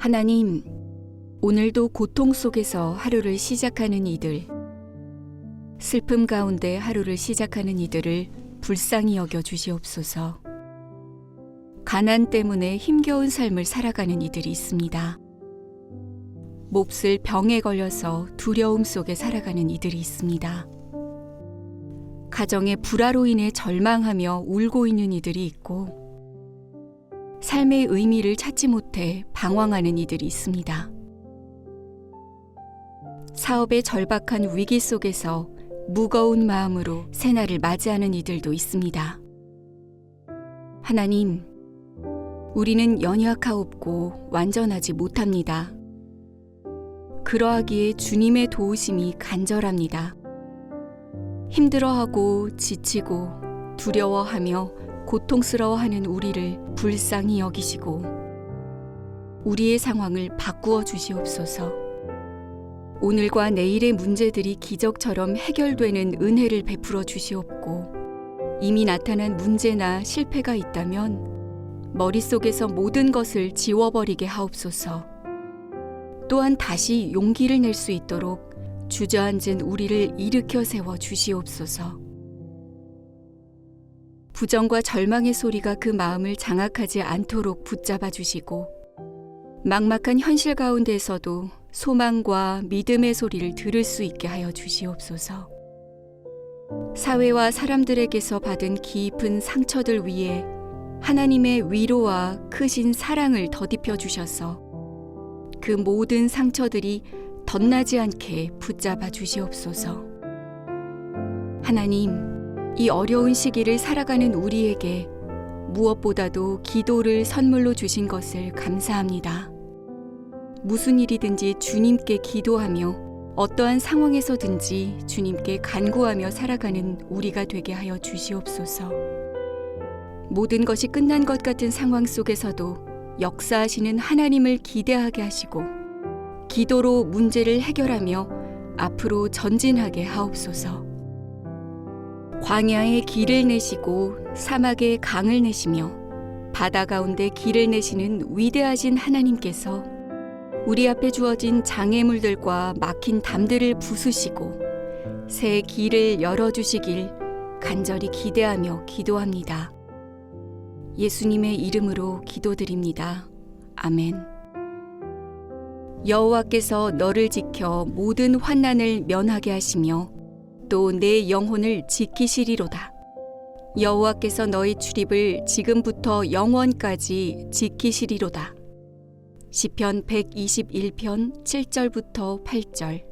하나님, 오늘도 고통 속에서 하루를 시작하는 이들, 슬픔 가운데 하루를 시작하는 이들을 불쌍히 여겨 주시옵소서. 가난 때문에 힘겨운 삶을 살아가는 이들이 있습니다. 몹쓸 병에 걸려서 두려움 속에 살아가는 이들이 있습니다. 가정의 불화로 인해 절망하며 울고 있는 이들이 있고, 삶의 의미를 찾지 못해 방황하는 이들이 있습니다. 사업의 절박한 위기 속에서 무거운 마음으로 새날을 맞이하는 이들도 있습니다. 하나님, 우리는 연약하옵고 완전하지 못합니다. 그러하기에 주님의 도우심이 간절합니다. 힘들어하고 지치고 두려워하며 고통스러워하는 우리를 불쌍히 여기시고 우리의 상황을 바꾸어 주시옵소서. 오늘과 내일의 문제들이 기적처럼 해결되는 은혜를 베풀어 주시옵고 이미 나타난 문제나 실패가 있다면 머릿속에서 모든 것을 지워버리게 하옵소서. 또한 다시 용기를 낼 수 있도록 주저앉은 우리를 일으켜 세워 주시옵소서. 부정과 절망의 소리가 그 마음을 장악하지 않도록 붙잡아 주시고 막막한 현실 가운데서도 소망과 믿음의 소리를 들을 수 있게 하여 주시옵소서. 사회와 사람들에게서 받은 깊은 상처들 위에 하나님의 위로와 크신 사랑을 더딥혀 주셔서 그 모든 상처들이 덧나지 않게 붙잡아 주시옵소서. 하나님, 이 어려운 시기를 살아가는 우리에게 무엇보다도 기도를 선물로 주신 것을 감사합니다. 무슨 일이든지 주님께 기도하며 어떠한 상황에서든지 주님께 간구하며 살아가는 우리가 되게 하여 주시옵소서. 모든 것이 끝난 것 같은 상황 속에서도 역사하시는 하나님을 기대하게 하시고 기도로 문제를 해결하며 앞으로 전진하게 하옵소서. 광야에 길을 내시고 사막에 강을 내시며 바다 가운데 길을 내시는 위대하신 하나님께서 우리 앞에 주어진 장애물들과 막힌 담들을 부수시고 새 길을 열어주시길 간절히 기대하며 기도합니다. 예수님의 이름으로 기도드립니다. 아멘. 여호와께서 너를 지켜 모든 환난을 면하게 하시며 또 내 영혼을 지키시리로다. 여호와께서 너희 출입을 지금부터 영원까지 지키시리로다. 시편 121편 7절부터 8절